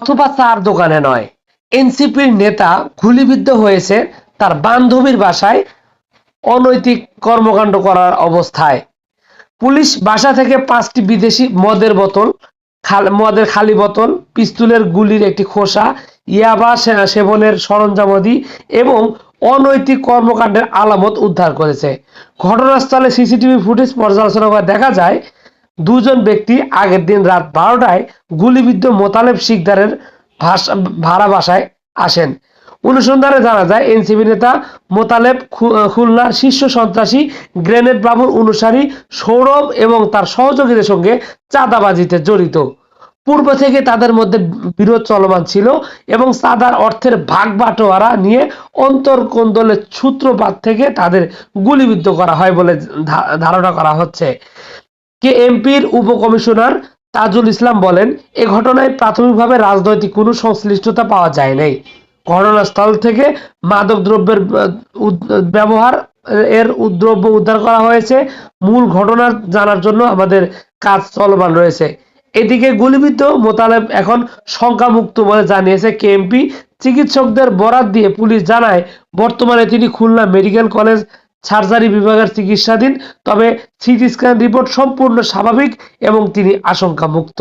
অথবা চার দোকানে নয়। এনসিপির নেতা গুলিবিদ্ধ হয়েছে তার বান্ধবীর বাসায় অনৈতিক কর্মকাণ্ড করার অবস্থায়। পুলিশ বাসা থেকে পাঁচটি বিদেশি মদের বোতল মদের খালি বোতল, পিস্তুলের গুলির একটি খোসা, ইয়াবা সেবনের সরঞ্জামাদি এবং অনৈতিক কর্মকাণ্ডের আলামত উদ্ধার করেছে। ঘটনাস্থলে সিসিটিভি ফুটেজ পর্যালোচনা করে দেখা যায় দুজন ব্যক্তি আগের দিন রাত বারোটায় গুলিবিদ্ধ মোতালেব শিকদারের ভাষা ভাড়া বাসায় আসেন। অনুসন্ধানে জানা যায়, এনসিপি নেতা মোতালেব খুলনার শীর্ষ সন্ত্রাসী গ্রেনেড বাবুর অনুসারী সৌরভ এবং তার সহযোগীদের সঙ্গে চাঁদাবাজিতে জড়িত। পূর্ব থেকে তাদের মধ্যে বিরোধ চলমান ছিল এবং চাঁদার অর্থের ভাগ বাটোয়ারা নিয়ে অন্তর্কোন্দলের সূত্রপাত থেকে তাদের গুলিবিদ্ধ করা হয় বলে ধারণা করা হচ্ছে। কে এমপির উপকমিশনার তাজুল ইসলাম বলেন, এ ঘটনায় প্রাথমিকভাবে রাজনৈতিক কোনো সংশ্লিষ্টতা পাওয়া যায় নাই। ঘটনাস্থল থেকে মাদক দ্রব্যের ব্যবহার এর দ্রব্য উদ্ধার করা হয়েছে। মূল ঘটনা জানার জন্য আমাদের কাজ চলমান রয়েছে। এদিকে গুলিবিদ্ধ মোতালেব এখন শঙ্কামুক্ত বলে জানিয়েছে কেএমপি চিকিৎসকদের বরাত দিয়ে পুলিশ জানায়, বর্তমানে তিনি খুলনা মেডিকেল কলেজ সার্জারি বিভাগের চিকিৎসাধীন তবে সিটি স্ক্যান রিপোর্ট সম্পূর্ণ স্বাভাবিক এবং তিনি আশঙ্কা মুক্ত